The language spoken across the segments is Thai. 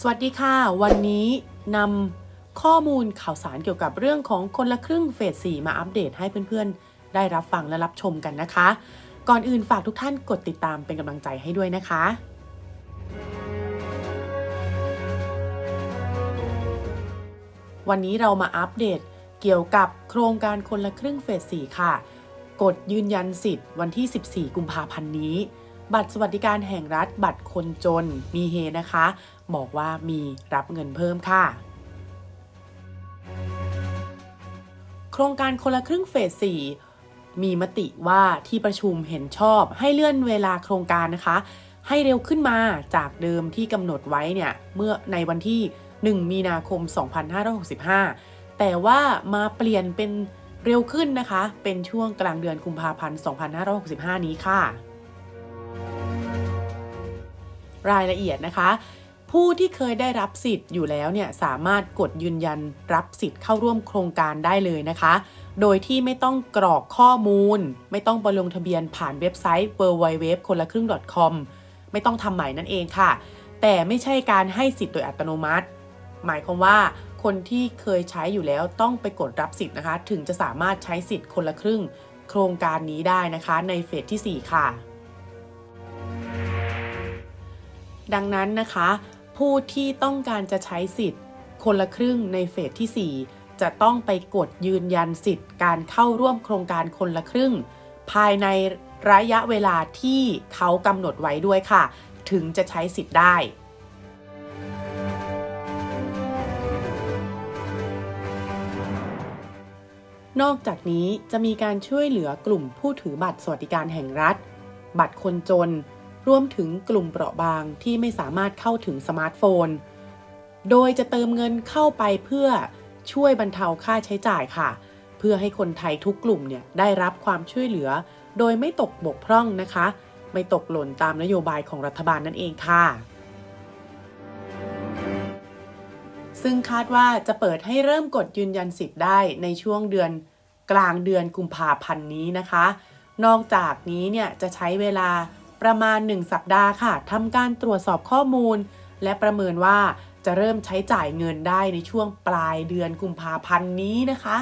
สวัสดีค่ะ วันนี้นำข้อมูลข่าวสารเกี่ยวกับเรื่องของคนละครึ่งเฟส 4 มาอัปเดตให้เพื่อนๆ ได้รับฟังและรับชมกันนะคะ ก่อนอื่นฝากทุกท่านกดติดตามเป็นกำลังใจให้ด้วยนะคะ วันนี้เรามาอัปเดตเกี่ยวกับโครงการคนละครึ่งเฟส 4 ค่ะ กดยืนยันสิทธิ์วันที่ 14 กุมภาพันธ์นี้ บัตรสวัสดิการแห่งรัฐบัตรคนจน มีเฮนะคะ บอกว่ามีรับเงินเพิ่มค่ะ โครงการคนละครึ่งเฟส 4 มีมติว่าที่ประชุมเห็นชอบให้เลื่อนเวลาโครงการนะคะ ให้เร็วขึ้นมาจากเดิมที่กำหนดไว้เนี่ย เมื่อในวันที่ 1 มีนาคม 2565 แต่ว่ามาเปลี่ยนเป็นเร็วขึ้นนะคะ เป็นช่วงกลางเดือนกุมภาพันธ์ 2565 นี้ค่ะ รายละเอียดนะคะ ผู้ที่เคยได้รับสิทธิ์อยู่แล้วเนี่ยสามารถกดยืนยันรับสิทธิ์เข้าร่วมโครงการได้เลยนะคะ โดยที่ไม่ต้องกรอกข้อมูล ไม่ต้องไปลงทะเบียนผ่านเว็บไซต์ www คนละครึ่ง .com ไม่ต้องทำใหม่นั่นเองค่ะ แต่ไม่ใช่การให้สิทธิ์โดยอัตโนมัติ หมายความว่าคนที่เคยใช้อยู่แล้วต้องไปกดรับสิทธิ์นะคะ ถึงจะสามารถใช้สิทธิ์คนละครึ่ง โครงการนี้ได้นะคะในเฟสที่ 4 ค่ะ ดังนั้นนะคะ ผู้ที่ต้องการจะใช้สิทธิ์ คนละครึ่งในเฟสที่ 4 จะต้องไปกดยืนยันสิทธิ์ การเข้าร่วมโครงการคนละครึ่ง ภายในระยะเวลาที่เขากำหนดไว้ด้วยค่ะ ถึงจะใช้สิทธิ์ได้นอกจากนี้จะมีการช่วยเหลือกลุ่มผู้ถือบัตรสวัสดิการแห่งรัฐ บัตรคนจน รวมถึงกลุ่มเปราะบางที่ไม่สามารถเข้าถึงสมาร์ทโฟน โดยจะเติมเงินเข้าไปเพื่อช่วยบรรเทาค่าใช้จ่ายค่ะ เพื่อให้คนไทยทุกกลุ่มเนี่ยได้รับความช่วยเหลือ โดยไม่ตกบกพร่องนะคะ ไม่ตกหล่นตามนโยบายของรัฐบาลนั่นเองค่ะ ซึ่งคาดว่าจะเปิดให้เริ่มกดยืนยันสิทธิ์ได้ในช่วงเดือนกลางเดือนกุมภาพันธ์นี้นะคะ นอกจากนี้เนี่ยจะใช้เวลา ประมาณ 1 สัปดาห์ค่ะทำการตรวจสอบข้อมูล และประเมินว่าจะเริ่มใช้จ่ายเงินได้ในช่วงปลายเดือนกุมภาพันธ์นี้นะคะ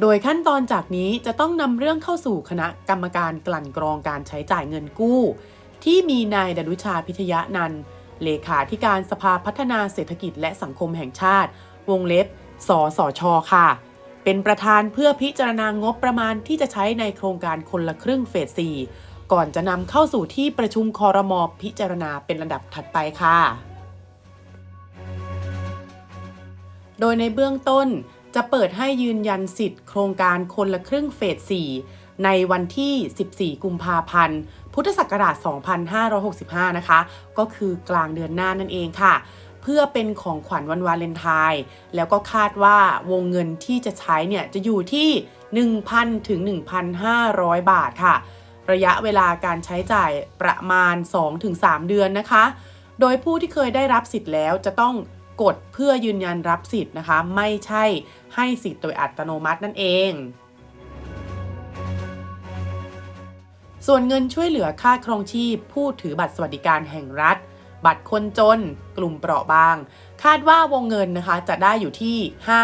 โดยขั้นตอนจากนี้จะต้องนำเรื่องเข้าสู่คณะกรรมการกลั่นกรองการใช้จ่ายเงินกู้ ที่มีนายดนุชาพิทยะนันเลขาธิการสภาพัฒนาเศรษฐกิจและสังคมแห่งชาติ วงเล็บ สสช ค่ะ เป็นประธานเพื่อพิจารณางบประมาณที่จะใช้ในโครงการคนละครึ่งเฟส 4 ก่อนจะนำเข้าสู่ที่ประชุมคอรมอพิจารณาเป็นลำดับถัดไปค่ะ โดยในเบื้องต้นจะเปิดให้ยืนยันสิทธิ์โครงการคนละครึ่งเฟส 4 ในวันที่ 14 กุมภาพันธ์ พุทธศักราช 2565 นะคะ ก็คือกลางเดือนหน้านั่นเองค่ะ เพื่อเป็นของขวัญวันวาเลนไทน์แล้วก็คาดว่าวงเงินที่จะใช้เนี่ยจะอยู่ที่ 1,000 ถึง 1,500 บาทค่ะ ระยะเวลาการใช้จ่ายประมาณ 2-3 เดือนนะคะ โดยผู้ที่เคยได้รับสิทธิ์แล้วจะต้องกดเพื่อยืนยันรับสิทธิ์นะคะ ไม่ใช่ให้สิทธิ์โดยอัตโนมัตินั่นเองส่วนเงินช่วยเหลือค่าครองชีพผู้ถือบัตรสวัสดิการแห่งรัฐ บัตรคนจน กลุ่มเปราะบาง คาดว่าวงเงินนะคะจะได้อยู่ที่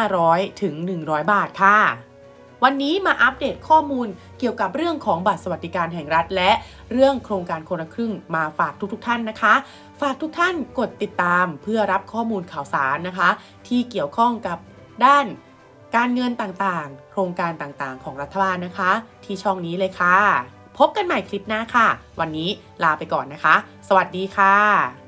500 ถึง 100 บาทค่ะ วันนี้มาอัปเดตข้อมูลเกี่ยวกับเรื่องของบัตรสวัสดิการแห่งรัฐ และเรื่องโครงการคนละครึ่งมาฝากทุกๆทท่านนะคะ ฝากทุกท่านกดติดตามเพื่อรับข้อมูลข่าวสารนะคะ ที่เกี่ยวข้องกับด้านการเงินต่างๆ โครงการต่างๆ ของรัฐบาลนะคะ ที่ช่องนี้เลยค่ะ พบกันใหม่คลิปหน้าค่ะ วันนี้ลาไปก่อนนะคะ สวัสดีค่ะ